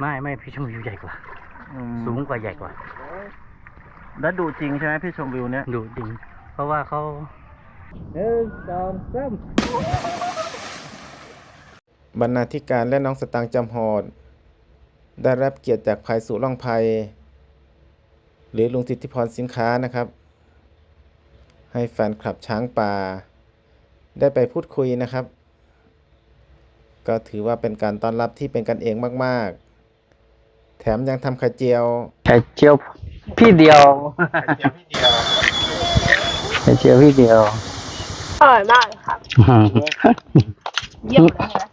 ไม่ไม่พี่ชมวิวใหญ่กว่า อืมสูงกว่าใหญ่กว่า แล้วดูจริงใช่ไหมพี่ชมวิวเนี่ยดูจริงเพราะว่าเขาหนึ่งสองสาม บรรณาธิการและน้องสตางค์จำหอด ได้รับเกียรติจากภัยสุร่องภัย หรือลุงสิทธิพรสินค้านะครับ ให้แฟนคลับช้างป่า ได้ไปพูดคุยนะครับ ก็ถือว่าเป็นการต้อนรับที่เป็นกันเองมาก ๆ แถมยังทำไข่เจียวไข่เจียวพี่เดียวไข่เจียวพี่เดียวอร่อยมากเลยครับเยี่ยมเลยนะ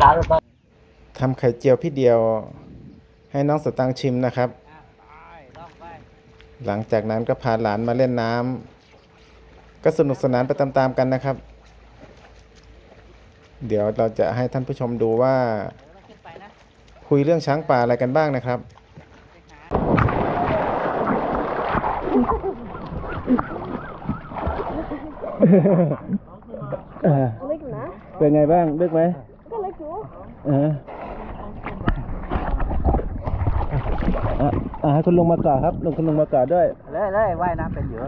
ร้านเราทำไข่เจียวพี่เดียว ให้น้องสตางค์ชิมนะครับ หลังจากนั้นก็พาหลานมาเล่นน้ำก็สนุกสนานไปตามๆกันนะครับ เดี๋ยวเราจะให้ท่านผู้ชมดูว่า คุยเรื่องช้างป่าอะไรกันบ้างนะครับเล็กนะเป็นไงบ้างเลือกไหมก็เล็กอยู่เอออะอะให้คุณลุงมาก่อนครับลุงคุณลุงมาก่อนด้วย เลยเลยว่ายน้ำเป็นอยู่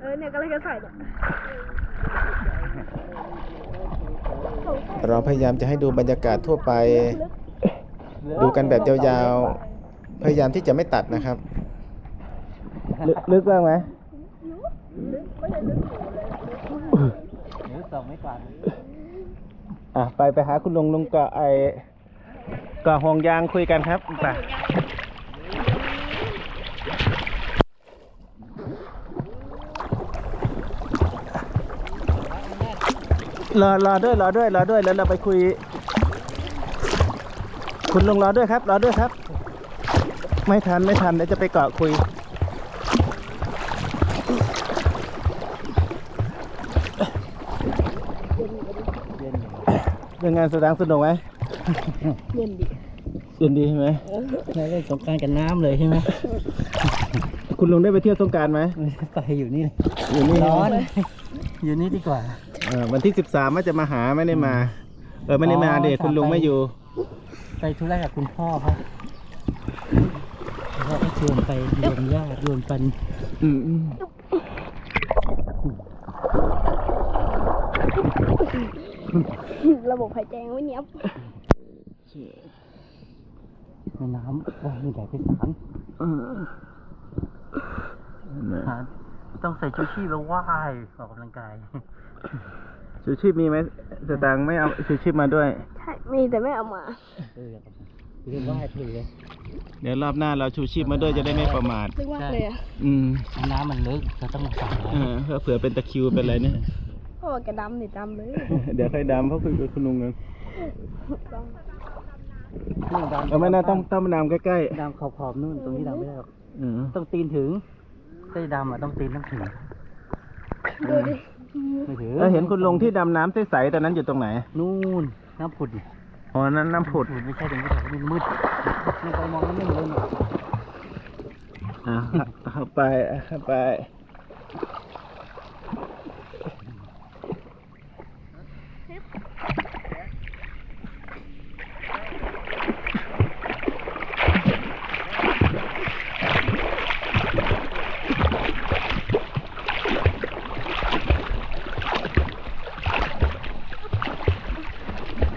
เออเนี่ยก็เลยจะใส่เนี่ย เราพยายามจะให้ดูบรรยากาศทั่วไป ดูกันแบบยาวๆ พยายามที่จะไม่ตัดนะครับ ลึกลึกบ้างไหมหรือสองไม่กว่าอะไปไปหาคุณลุงลุงกาะไอกาะห่วงยางคุยกันครับไป รอรอด้วยรอด้วยรอด้วยแล้วเราไปคุย คุณลุงรอด้วยครับ รอด้วยครับ ไม่ทันไม่ทันเดี๋ยวจะไปเกาะคุยเป็นงานแสดงสนุกไหมเย็นดิเย็นดีใช่ไหมได้เล่นสงกรารกันน้ำเลยใช่ไหมคุณลุงได้ไปเที่ยวสงกรารไหมไปอยู่นี่อยู่นี่ร้อนใช่ไหมอยู่นี่ดีกว่า เออวันที่สิบสามว่าจะมาหาไม่ได้มา เออไม่ได้มาอ๋อเด็กคุณลุงไปไม่อยู่ ไปธุระกับคุณพ่อเขาแล้วก็ชวนไปรวมญาติรวมปันอืมอืมระบบหายใจยังไม่เนี้ยบในน้ำว่ายมีแต่ไปสารเออหา ต้องใส่ชูชีพแล้วว่ายออกกำลังกาย ชูชีพมีไหมสตางค์ไม่เอาชูชีพมาด้วย ใช่มีแต่ไม่เอามาเออเรียกว่ายพลีเลยเดี๋ยวรอบหน้าเราชูชีพมาด้วยจะได้ไม่ประมาท เรียกว่าเลยอะอืมน้ำมันลึกเราต้องใส่เออเพื่อเผื่อเป็นตะคริวเป็นอะไรเนี่ย เพราะว่าแกดำนี่ดำเลยเดี๋ยวค่อยดำเพราะคุยกับคุณลุงกันต้องนี่ดำเอาไม่น่าต้องต้องมาดำใกล้ดำขอบๆนู่นตรงนี้ดำไม่ได้หรอกๆอืมต้องตีนถึงไส้ดำอะต้องตีนต้องถึงดูดิไม่ถึงแล้วเห็นคุณลุงที่ดำน้ำใสๆตอนนั้นอยู่ตรงไหนนู่นน้ำผุดอ๋อนั้นน้ำผุดไม่ใช่ถึงนี้หรอกมันมืดมันไปมองแล้วไม่เห็นเลยเนี่ยอ่าเอาไปเอาไป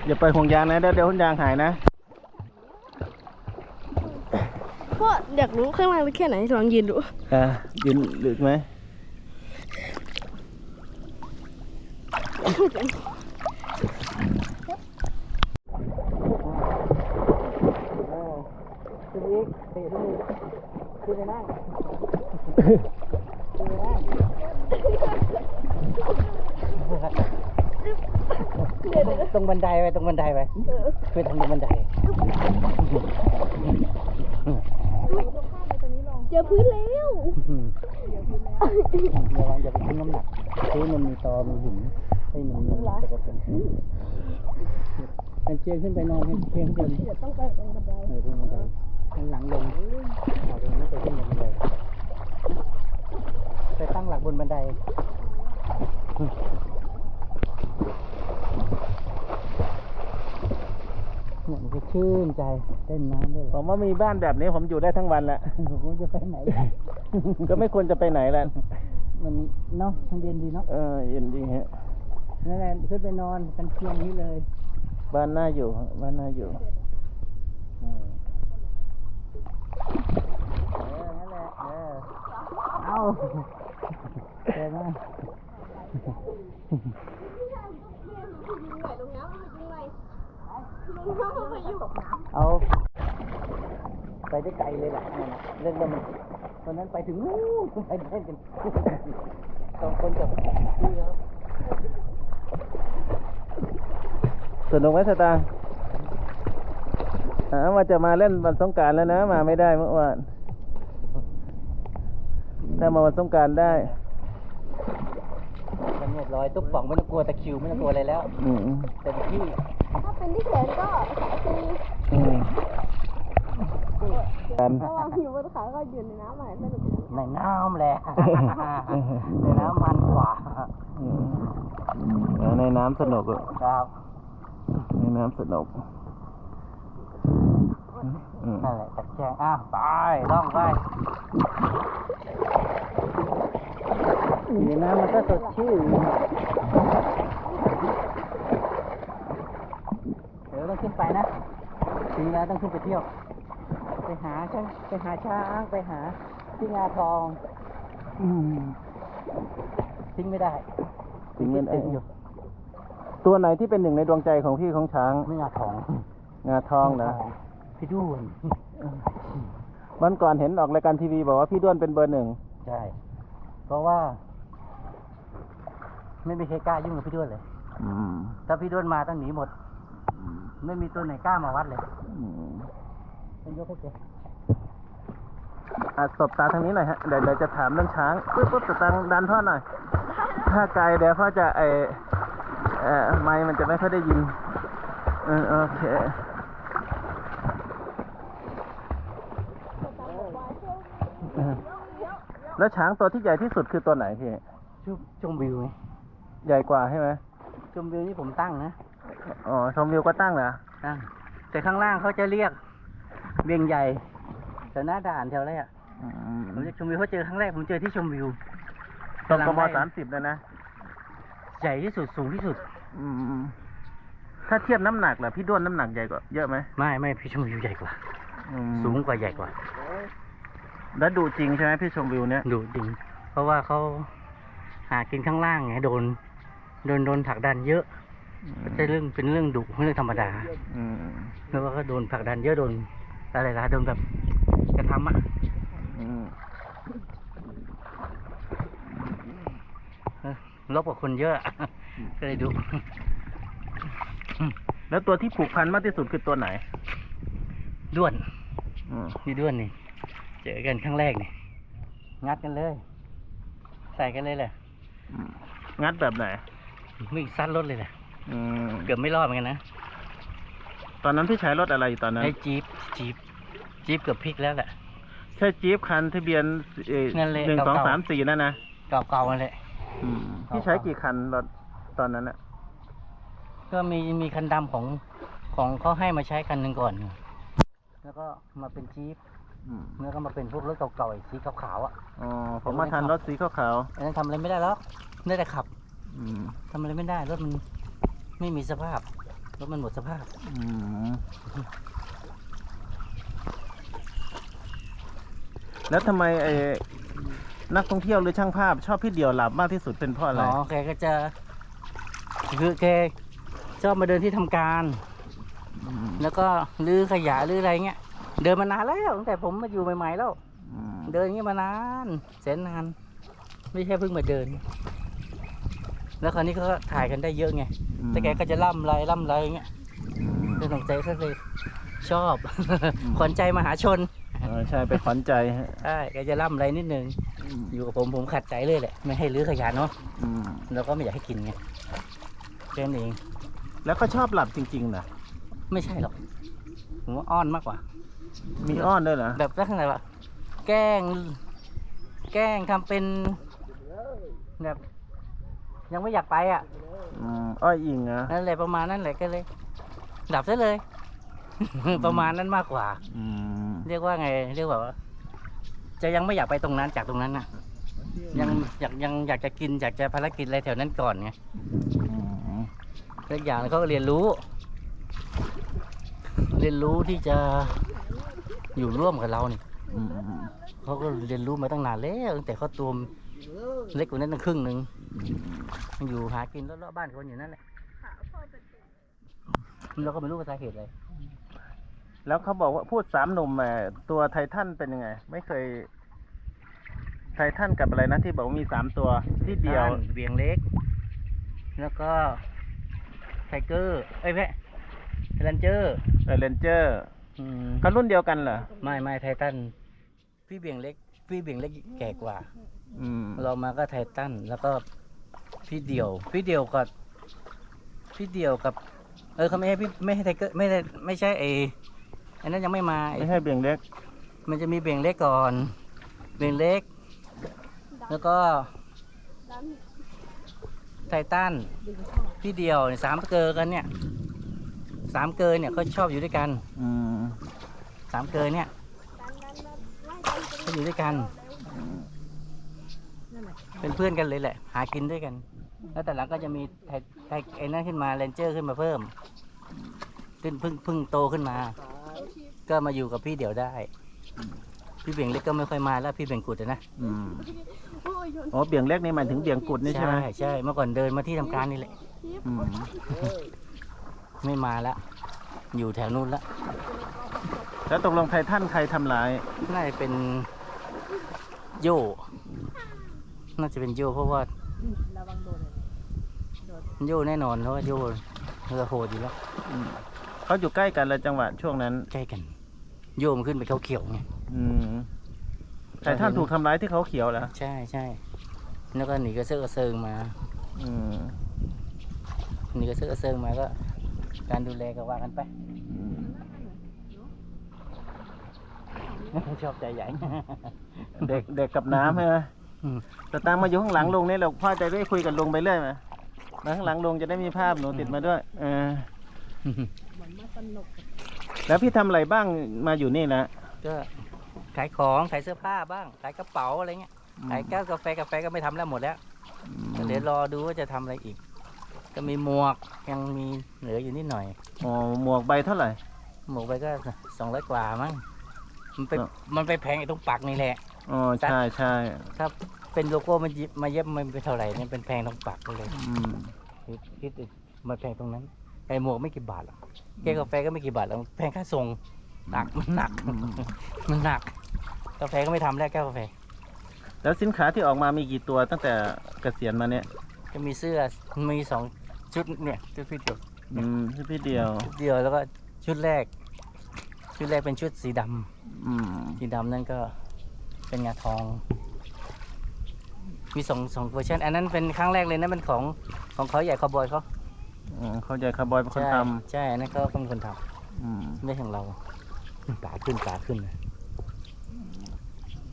อย่าไปห่วงยางนะเดี๋ยวเดี๋ยวห่วงยางหายนะ เพราะอยากรู้ข้างล่างลึกแค่ไหนลองยืนดู อ่ายืนลึกไหม ตรงบันไดไปตรงบันไดไปไปทางตรงบันไดเจอพื้นแล้วอืมระวังอย่าไปทิ้งน้ำหนักพื้นมันมีตอมีหินให้มันจะกระตุ้นกันเชียงขึ้นไปนอนให้เชียงขึ้นบนเดี๋ยวต้องไปตรงบันไดเออขึ้นบันไดหันหลังลงเอาตรงนี้ไปขึ้นบันไดไปตั้งหลักบนบันได เนี่ยมันจะชื่นใจเต้นน้ำได้เหผรอมว่ามีบ้านแบบนี้ผมอยู่ได้ทั้งวันแหละ ผมจะไปไหน ก็ไม่ควรจะไปไหนแหละมันเนาะมันเย็นดีเนาะเออเย็นจริงฮะ นั่นแหละขึ้นไปนอนกันเชียงนี้เลยบ้านน่าอยู่ฮะบ้านน่าอยู่เออเออนั่นแหละเออเอาเจอไหม เอาไปได้ไกลเลยแหละนั่นน่ะเล่นแล้วมันตอนนั้นไปถึงนู้นไปเล่นกันสองคนกับพี่เขาสนุกไหมสตางค์อ่าว่าจะมาเล่นวันสงกรารแล้วนะ มาไม่ได้เมื่อวานถ้ามาวันสงกรารได้มันเรียบร้อยตุ๊กป่องไม่ต้องกลัวตะคริวไม่ต้องกลัวอะไรแล้วอืมเต็มที่ ถ้าเป็นที่แขนก็คืออืมกันระว่างอยู่บนขาก็อยู่ในน้ำใหม่สนุกดีในน้ำแหละ ในน้ำมันกว่าอืมเออในน้ำสนุกอะครับในน้ำสนุกอืมนั่นแหละจัดแจงอ้าวไปล่องไปอยู่ในน้ำมันก็สดชื่น ดี๋ยวต้องขึ้นไปนะ ถึงแล้วต้องขึ้นไปเที่ยว ไปหาช่างไปหาช้างไปหาที่งาทอง อืมทิ้งไม่ได้ทิ้งไม่ได้คิถึอยู่ตัวไหนที่เป็นหนึ่งในดวงใจของพี่ของช้างไม่งาทอง งาทองนะพี่ด้วนวันก่อนเห็นออกรายการทีวีบอกว่าพี่ด้วนเป็นเบอร์หนึ่งใช่เพราะว่า ไม่มีใครกล้ายุ่งกับพี่ด้วนเลยอืมถ้าพี่ด้วนมาต้องหนีหมด ไม่มีตัวไหนกล้ามาวัดเลยอืมต้องยกให้แกอะสบตาทางนี้หน่อยฮะ เดี๋ยวเดี๋ยวจะถามเรื่องช้างปุ๊บปุ๊บจะตังดันพ่อหน่อย ถ้าไกลเดี๋ยวพ่อจะไอเอ่อไม้มันจะไม่ค่อยได้ยินเออโอเคเออแล้วช้างตัวที่ใหญ่ที่สุดคือตัวไหนพี่ชุบชมวิวไงใหญ่กว่าใช่ไหมชมวิวนี่ผมตั้งนะ อ๋อชมวิวก็ตั้งเหรอตั้งแต่ข้างล่างเขาจะเรียกเวียงใหญ่แถวหน้าด่านแถวอะไรอะอืมผมจะชมวิวเขาเจอครั้งแรกผมเจอที่ชมวิวตรงกมกำลังไล่สามสิบเลยนะ ใหญ่ที่สุดสูงที่สุด อืมถ้าเทียบน้ำหนักล่ะพี่ด้วนน้ำหนักใหญ่กว่าเยอะไหมไม่ไม่พี่ชมวิวใหญ่กว่าอืมสูงกว่าใหญ่กว่า แล้วดูจริงใช่ไหมพี่ชมวิวเนี่ยดูจริง เพราะว่าเขาหากินข้างล่างไงโดน โดนโดนผลักดันเยอะ ไม่ใช่เรื่องเป็นเรื่องดุไม่เรื่องธรรมดาอืมแล้วก็โดนผลักดันเยอะโดนอะไรล่ะโดนแบบกระทำอะอืมเออลบกับคนเยอะอะ ก็เลยดุแล้วตัวที่ผูกพันมากที่สุดคือตัวไหน ด้วนอืมนี่ด้วนนี่ เจอกันครั้งแรกนี่งัดกันเลย ใส่กันเลยแหละอืมงัดแบบไหนวิ่งซัดรถเลยแหละอืม เกือบไม่รอดเหมือนกันนะตอนนั้นพี่ใช้รถอะไรอยู่ตอนนั้นไอ้จี๊ปจี๊ปจี๊ปเกือบพลิกแล้วแหละ ใช่จี๊ปคันทะเบียนเอ่อนั่นแหละหนึ่งสองเก่าๆสามสี่นั่นนะเก่าๆนั่นแหละอืมพี่ใช้กี่คันรถตอนนั้นอะก็มีมีคันดำของของเขาให้มาใช้คันหนึ่งก่อน แล้วก็มาเป็นจี๊ปอืมแล้วก็มาเป็นพวกรถเก่าๆไอ้สีขาวๆอะอ๋อผมมาทันรถสีขาวอันนั้นทำอะไรไม่ได้แล้วได้แต่ขับๆอืมทำอะไรไม่ได้รถมัน ไม่มีสภาพรถมันหมดสภาพ อืมแล้วทำไมไอ้นักท่องเที่ยวหรือช่างภาพ ชอบพี่เดี่ยวหลับมากที่สุดเป็นเพราะอะไร อ๋อแกก็จะคือแกชอบมาเดินที่ทำการมแล้วก็รื้อขยะรื้ออะไรเงี้ย เดินมานานแล้วตั้งแต่ผมมาอยู่ใหม่ๆแล้ว อืมเดินอย่างนี้มานานแสนนาน ไม่ใช่เพิ่งมาเดิน แล้วคราวนี้เขาก็ถ่ายกันได้เยอะไง แต่แกก็จะล่ำไรล่ำไรอย่างเงี้ยอืมเรื่องของใจก็เลยชอบ ขวัญใจมหาชนเออใช่ไปขวัญใจฮะใช่แกจะล่ำไรนิดนึง อยู่กับผมผมขัดใจเลยแหละ ไม่ให้รื้อขยะเนาะอืมแล้วก็ไม่อยากให้กินไงแค่นั้นเอง แล้วก็ชอบหลับจริงๆนะไม่ใช่หรอก ผมว่าอ้อนมากกว่า มีอ้อนด้วยเหรอ แบบลักษณะว่าแกล้ง แกล้งทำเป็นแบบ ยังไม่อยากไปอะอืมอ้อยอิงเหรอะนั่นแหละประมาณนั้นแหละก็เลย ดับซะเลย ประมาณนั้นมากกว่า อืมเรียกว่าไง เรียกว่าจะยังไม่อยากไปตรงนั้นจากตรงนั้นนะยังอยากยังอยากจะกินอยากจะภารกิจอะไรแถวนั้นก่อนไงอืมและอีกอย่างหนึ่งเขาก็เรียนรู้ เรียนรู้ที่จะอยู่ร่วมกับเราเนี่ยอืมเขาก็เรียนรู้มาตั้งนานแล้วตั้งแต่เขาตัว เล็กกว่านั้นตั้งครึ่งหนึ่งอยู่หากินรอบๆบ้านคนอยู่นั่นแหละเราก็ไม่รู้ว่าสาเหตุอะไรแล้วเขาบอกว่าพูดสามหนุ่มแหมตัวไททันเป็นยังไง ไม่เคย ไททันกับอะไรนะที่บอกว่ามีสามตัวที่เดียวเบียงเล็ก แล้วก็ไทเกอร์เอ้ยแพะเรนเจอร์เรนเจอร์อืมก็รุ่นเดียวกันเหรอ ไม่ไม่ไททันพี่เบียงเล็ก พี่เบียงเล็กแก่กว่า อืมเรามาก็ไททันแล้วก็พี่เดียว พี่เดียวกับพี่เดียวกับ เออเขาไม่ให้พี่ไม่ให้ไทเกอร์ไม่ได้ไม่ใช่เออันนั้นยังไม่มาไอ้ไม่ให้เบี่ยงเล็ก มันจะมีเบียงเล็กก่อน เบียงเล็ก แล้วก็ไททันพี่เดียวเนี่ยสามเกอกันเนี่ยสามเกอเนี่ยเขาชอบอยู่ด้วยกันอืมสามเกอเนี่ย เขาอยู่ด้วยกัน เป็นเพื่อนกันเลยแหละ หากินด้วยกัน แล้วแต่หลังก็จะมีไทไทไอ้นั่นขึ้นมาเรนเจอร์ขึ้นมาเพิ่มขึ้นเพิ่งเพิ่งโตขึ้นมา ก็มาอยู่กับพี่เดี่ยวได้ พี่เบี่ยงเล็กก็ไม่ค่อยมาแล้วพี่เบี่ยงกุดอะนะอืมอ๋อเบี่ยงเล็กนี่หมายถึงเบี่ยงกุดนี่ใช่ไหมใช่เมื่อก่อนเดินมาที่ทำการนี่แหละ อืมไม่มาแล้วอยู่แถวนู้นแล้วแล้วตกลงไททันใครทำร้าย น่าจะเป็น โยน่าจะเป็นโยเพราะว่าโยแน่นอนเพราะว่าโยเรือโหดอยู่แล้วอืมเขาอยู่ใกล้กันเลยจังหวะช่วงนั้น ใกล้กัน โยมันขึ้นไปเขาเขียวๆไงอืมไททันถูกทำร้ายที่เขาเขียวเหรอใช่ใช่แล้วก็หนีกระเซาะกระเซิงมา อืมหนีกระเซาะกระเซิงมาก็ การดูแลก็ว่ากันไปอืม ชอบใจใหญ่ เด็กเด็กกับน้ำใช่ไหมอืม แต่ตามมาอยู่ข้างหลังลุงนี่เราพ่อจะได้คุยกับลุงไปเรื่อยไหมมาข้างหลังลุงจะได้มีภาพหนูติดมาด้วย เออ แล้วพี่ทำอะไรบ้างมาอยู่นี่นะก็ขายของขายเสื้อผ้าบ้าง ขายกระเป๋าอะไรเงี้ยขายแก้วกาแฟกาแฟก็ไม่ทำแล้วหมดแล้วก็เดี๋ยวรอดูว่าจะทำอะไรอีก ก็มีหมวกยังมีเหลืออยู่นิดหน่อย อ๋อหมวกใบเท่าไหร่หมวกไปก็สองร้อยกว่ามั้ง มันไปเนอะมันไปแพงไอ้ตรงปักนี่แหละอ๋อใช่ใช่ถ้าเป็นโลโก้มันยิบมาเย็บมันเป็นเท่าไหร่เนี่ยเป็นแพงตรงปักเลยอืมคิดคิดดิมันแพงตรงนั้นไอ้หมวกไม่กี่บาทหรอกแก้วกาแฟก็ไม่กี่บาทหรอกแพงค่าส่งหนักมันหนักมันหนัก กาแฟก็ไม่ทำแล้วแก้วกาแฟ แล้วสินค้าที่ออกมามีกี่ตัวตั้งแต่เกษียณมาเนี่ยก็มีเสื้อมีสองชุดเนี่ยชุดพี่เดียวอืมที่พี่เดียวชุดเดียวแล้วก็ชุดแรก ชุดแรกเป็นชุดสีดำอืมสีดำนั่นก็เป็นงาทอง มีสองสองเวอร์ชันอันนั้นเป็นครั้งแรกเลยนะเป็นของของเขาใหญ่คาวบอยเขาอ๋อเขาใจคาร์บอยเป็นคนใช่ทใช่อันนั้นเขาเป็นคนทำอืมำไม่ใช่ของเราปลาขึ้นปลาขึ้นนะ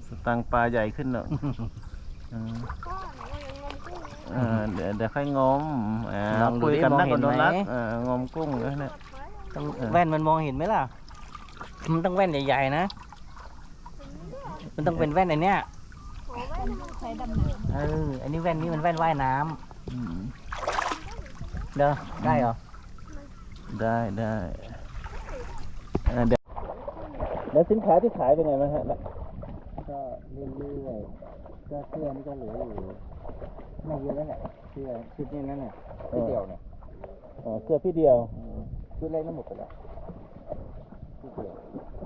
สตังค์ปลาใหญ่ขึ้นเนอะอืมเออเดี๋ยวเดี๋ยวค่อยงมอ่าลองดูคุยดิกันมองนักเห็กับนโดไหมนัทเอองมกุ้งนะเนี่ยต้องเออแว่นมันมองเห็นไหมล่ะ มันต้องแว่นใหญ่ๆนะ มันต้องเป็นแว่นไอันเนี้ยเออ อันนี้แว่นนี้มันแว่นว่ายน้ำอืมเด้อได้เหรอ ได้ได้เออเดี๋ยวแล้วสินค้าที่ขายเป็นไงบ้างฮะก็เรื่อยๆก็เสื้อนี่ก็เหลืออยู่ไม่เยอะแล้วแหละเสื้อชุดนี้นั่นน่ะชุดเดียวเนี่ยอ๋อเสื้อพี่เดียว ชุดเล็กนั่นหมดไปแล้ว ชุดเดียว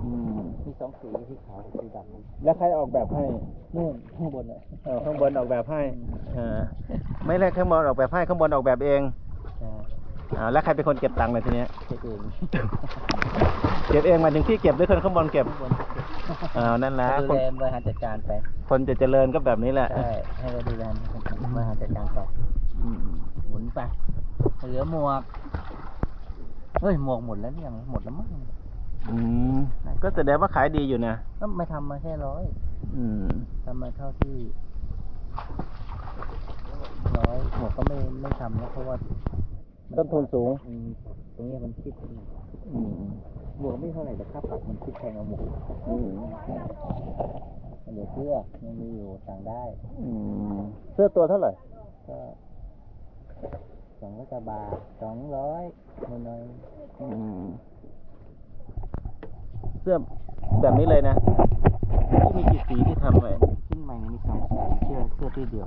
อืมมีสองสีสีขาวกับสีดำแล้วใครออกแบบให้นู่นข้างบนเลยเออข้างบนออกแบบให้เออไม่ได้ข้างบนออกแบบให้ข้างบนออกแบบเองใช่อ่าแล้วใครเป็นคนเก็บตังค์เลยทีเนี้ยเช็คเองเก็บเองหมายถึงพี่เก็บหรือคนข้างบนเก็บข้างบนเก็บอ่านั่นแหละดูคนแลบริหารจัดการไปคนจะเจริญก็แบบนี้แหละใช่ให้เราดูแลบริหารจัดการไปอืมหมุนไปเหลือหมวกเฮ้ยหมวกหมดแล้วยังหมดแล้วมั้ง อืมก็แสดงว่าขายดีอยู่นะก็ไม่ทำมาแค่ร้อยอืมทำมาเท่าที่ร้อยหมวกก็ไม่ไม่ทำแล้วเพราะว่าต้นทุนสูงอืมตรงเนี้ยมันคิดอืมบวกไม่เท่าไหร่แต่ค่าปรับมันคิดแพงเอาหมดอืมเหลือเชื่อยังมีอยู่สั่งได้อืมเสื้อตัวเท่าไหร่ก็สองร้อยกว่าบาทสองร้อยหน่อยอืม เสื้อแบบนี้เลยนะ ที่มีกี่สีที่ทำไว้ๆชิ้นใหม่เนี่ยมีสองสีเสื้อเสื้อที่เดียว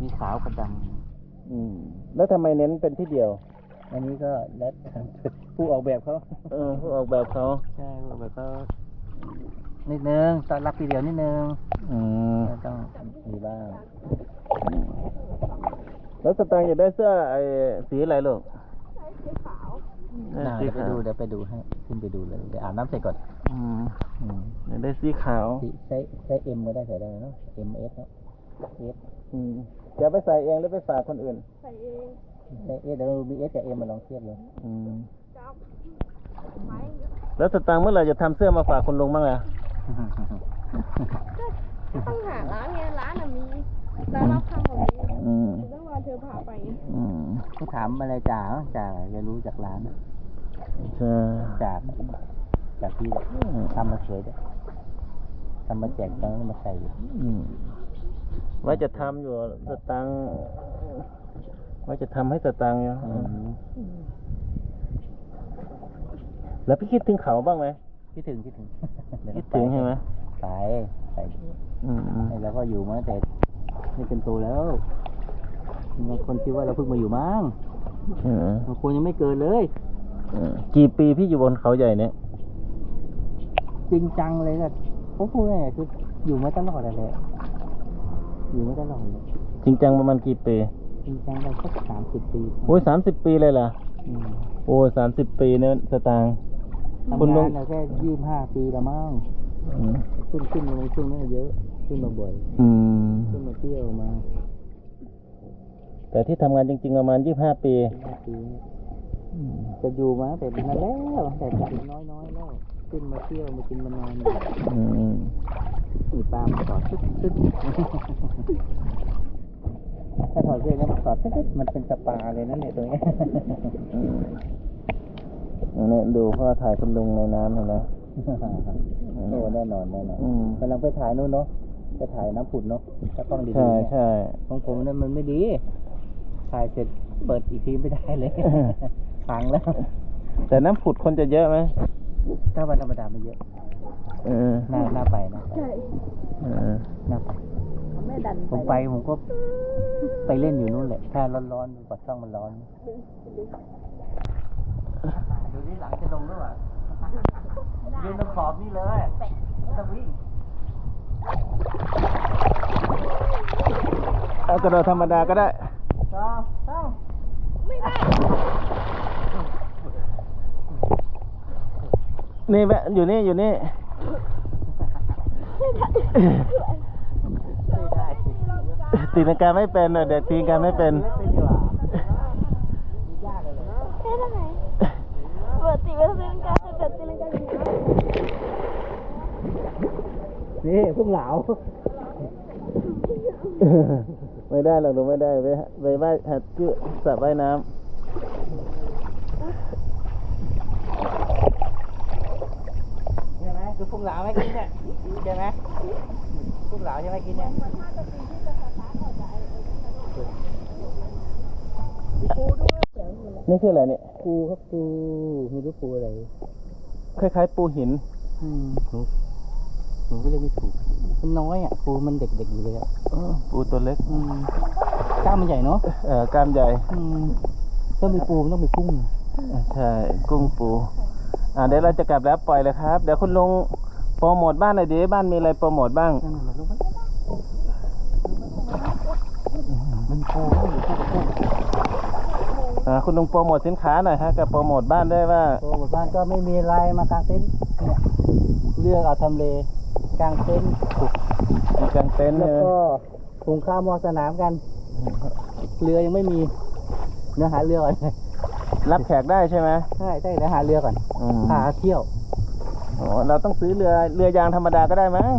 มีขาวกับดอืม แล้วทำไมเน้นเป็นที่เดียวำอันนี้ก็แล้วแต่ผู้ออกแบบเขาเออผู้ออกแบบเขาใช่ผู้ออกแบบเขานิดนึงตอนรับทีเดียวนิดนึงอืมก็ต้องมีบ้างแล้วสตางค์อยากได้เสื้อไอ้สีอะไรลูกอ่า สีเดี๋ยวไปขาวดูเดี๋ยวไปดูให้ขึ้นไปดูเลยเดี๋ยวอาบน้ำเสร็จก่อนอืมอืมอยากได้สีขาวสีใช้ใช้เอ็มก็ได้ใส่ได้เนาะเอ็มเอสเนาะเอสอืมจะไปใส่เองหรือไปฝากคนอื่น ใส่เองใช้เอสเดี๋ยวเรามีเอสกับเอ็มมาลองเทียบเลยอืม จับไม้แล้วสตางค์เมื่อไหร่จะทำเสื้อมาฝากคุณลุงบ้างล่ะต้องหาร้านไงร้านน่ะมีร้านรับทำแบบนี้อืมต้องรอ เธอพาไปอืมก็ถามอะไรจ่าจ่าจะรู้จากร้านใช่จากจากที่ทำมาสวยด้วยทำมาแจกตอนนั้นมาใส่อยู่อืมว่าจะทำอยู่สตังค์ว่าจะทำให้สตังค์อยู่อืมแล้วพี่คิดถึงเขาบ้างไหมคิดถึงคิดถึงคิดถึงใช่ไหมไปไปอืมอืมแล้วก็อยู่มาตั้งแต่นี่เป็นตัวแล้ว บางคนคิดว่าเราเพิ่งมาอยู่มั้งอืมบางคนยังไม่เกิดเลยอืมกี่ปีพี่อยู่บนเขาใหญ่เนี่ยจริงจังเลยก็ผมพูดง่ายๆคืออยู่มาตลอดอะไรอยู่มาตลอดเลยจริงจังประมาณกี่ปีจริงจังไปสักสามสิบปีโอ้ยสามสิบปีเลยเหรออืมโอ้ยสามสิบปีเนี่ยสตางค์คุณทำลุงางนเราแค่ยี่สิบห้าปีละมั้งอืมขึ้นขึ้นลงช่วงนั้นเยอะ ขึ้นมาบ่อยอืม ขึ้นมาเที่ยวมา แต่ที่ทำงานจริง ๆ ประมาณยี่ห้าปีห้าปีจะอยู่มาแต่เป็นนั้นแล้วแต่เป็นน้อยน้อยๆแล้วขึ้นมาเที่ยวมากินมานอนอยู่อืมมีปลามาสอดตึ๊ดตึ๊ดถ้าถอดเสื้อแล้วมาสอดตึ๊ดตึ๊ดมันเป็นสปาเลยนั่นเนี่ยตรงเนี้ยอืมอันนี้ดูพ่อถ่ายคุณลุงในน้ำเห็นไหมโอ้แน่นอนแน่นอนอืมกำลังไปถ่ายนู่นเนาะไปถ่ายน้ำผุดเนาะถ้ากล้องดีๆใช่เนี่ยใช่ของผมนั่นมันไม่ดี ถ่ายเสร็จเปิดอีกทีไม่ได้เลยพังแล้ว แต่น้ำผุดคนจะเยอะไหมถ้าวันธรรมดาไม่เยอะเออหน้าหน้าไปนะใช่เออหน้าไปไม่ดันผมไปผมก็ไปเล่นอยู่นู่นแหละ ถ้าร้อนๆกว่าช่องมันร้อนดูนี่หลังจะลงหรือเปล่ายืนตรงขอบนี่เลยไม่ต้องวิ่งเอากระโดดธรรมดาก็ได้ สองสาม ไม่ได้ นี่แวะอยู่นี่อยู่นี่ไม่ได้ไม่ได้ตีลังกาไม่เป็นอะเด็กตีลังกาไม่เป็นไม่เป็นดีกว่ามียากเลยเหรอเอ๊ะทำไมเปิดตีเป็นตีลังกาเปิดตีลังกาอยู่นะนี่พวกเหลาไม่ได้หรอกหนูไม่ได้ไปไปว่ายหัดชื่อสระว่ายน้ ใช่ไหมคือพวกเหลาไหมกินเนี่ยใช่ไหมพวกเหลาใช่ไหมกินเนี่ยำนี่คืออะไรเนี่ยปูครับปูไม่รู้ปูอะไร คล้ายๆ ปูหิน อืมหนูหนูก็เรียกไม่ถูก มันน้อยอะปูมันเด็กๆอยู่เลยอะปูตัวเล็ก อืมกล้ามมันใหญ่เนาะ เอ่อกล้ามใหญ่ อืม ต้องมีปูมันต้องมีกุ้งใช่กุ้งปู อ่าเดี๋ยวเราจะกลับแล้วปล่อยเลยครับ เดี๋ยวคุณลุงโปรโมทบ้านหน่อยดิบ้านมีอะไรโปรโมทบ้างนั่นน่ะลงไปมันปูก็อยู่คู่กับกุ้งอ่าคุณลุงโปรโมทสินค้าหน่อยฮะกับโปรโมทบ้านด้วยว่าโอ้หมู่บ้านก็ไม่มีอะไรมากางเต็นท์เนี่ยเลือกเอาทำเลกางเต็นท์ถูกมีกางเต็นท์แล้วเนี่ยก็หุงข้าวมอสนามกัน เรือยังไม่มี เนื้อหาเรือก่อนรับแขกได้ใช่ไหมใช่ใช่เนื้อหาเรือก่อนอืมพาเที่ยวอ๋อเราต้องซื้อเรือเรือยางธรรมดาก็ได้มั้ง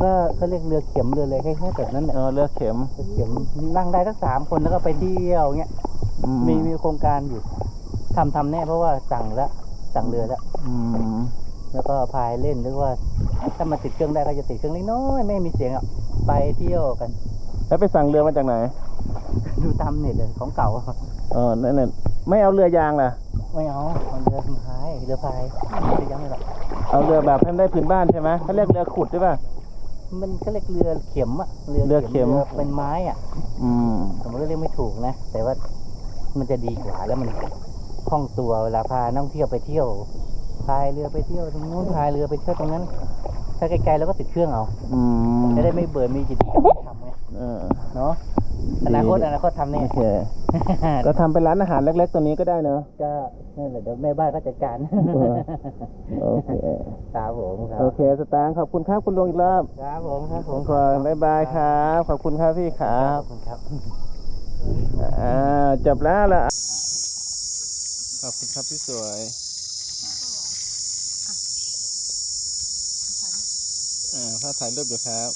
ก็เขาเรียกเรือเข็มเรืออะไรแค่ๆแบบนั้นแหละเออเรือเข็มเรือเข็มนั่งได้ทั้งสามคนแล้วก็ไปเที่ยวเงี้ยออืมีมีโครงการอยู่ทำทำแน่เพราะว่าสั่งแล้วสั่งเรือแล้วอืมแล้วก็พายเล่นหรือว่า ถ้ามันติดเครื่องได้ก็จะติดเครื่องเล็กน้อยไม่มีเสียงอะไปเที่ยวกัน แล้วไปสั่งเรือมาจากไหน ดูตามเน็ตเลยของเก่าอะเออนั่นน่ะไม่เอาเรือยางล่ะ ไม่เอาเอาเรือพายเรือพายเรือยังไม่หรอกเอาเรือแบบให้มันได้พื้นบ้านใช่ไหมเขาเรียกเรือขุดใช่ป่ะมันก็เรียกเรือเข็มอะเรือเข็มรือเป็นไม้อะ อืมผมก็เรียกไม่ถูกนะ แต่ว่ามันจะดีกว่าแล้วมันคล่องตัวเวลาพานักท่องเที่ยวไปเที่ยวพายเรือไปเที่ยวตรงนู้นพายเรือไปเที่ยวตรงนั้น ถ้าไกลๆเราก็ติดเครื่องเอาอืมจะได้ไม่เบื่อมีกิจกรรมให้ทำไง เออเนาะอนาคตอนาคตทำแน่โอเค ก็ทำเป็นร้านอาหารเล็ก ๆ ตัวนี้ก็ได้เนอะก็นั่นแหละเดี๋ยวแม่บ้านก็จัดการเออโอเค ครับผมครับโอเคสตางค์ขอบคุณครับคุณลุงอีกรอบครับผมครับผผมมขอบายบายครับ ขอบคุณครับพี่ครัขบ อบคุณครับ อ่าจบแล้วล่ะ ขอบคุณครับพี่สวยอ่าถ้าถ่ายรูปอยู่ครับ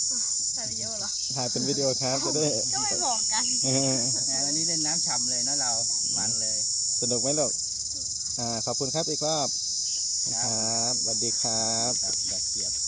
ถ่ายวิดีโอเหรอถ่ายเป็นวิดีโอครับจะได้ก็ไม่บอกกันเออวันนี้เล่นน้ำฉ่ำเลยนะเรา มันเลยสนุกไหมลูกอ่าขอบคุณครับอีกรอบครับสวัสดีครับแบบแบบเกียบผักก่อน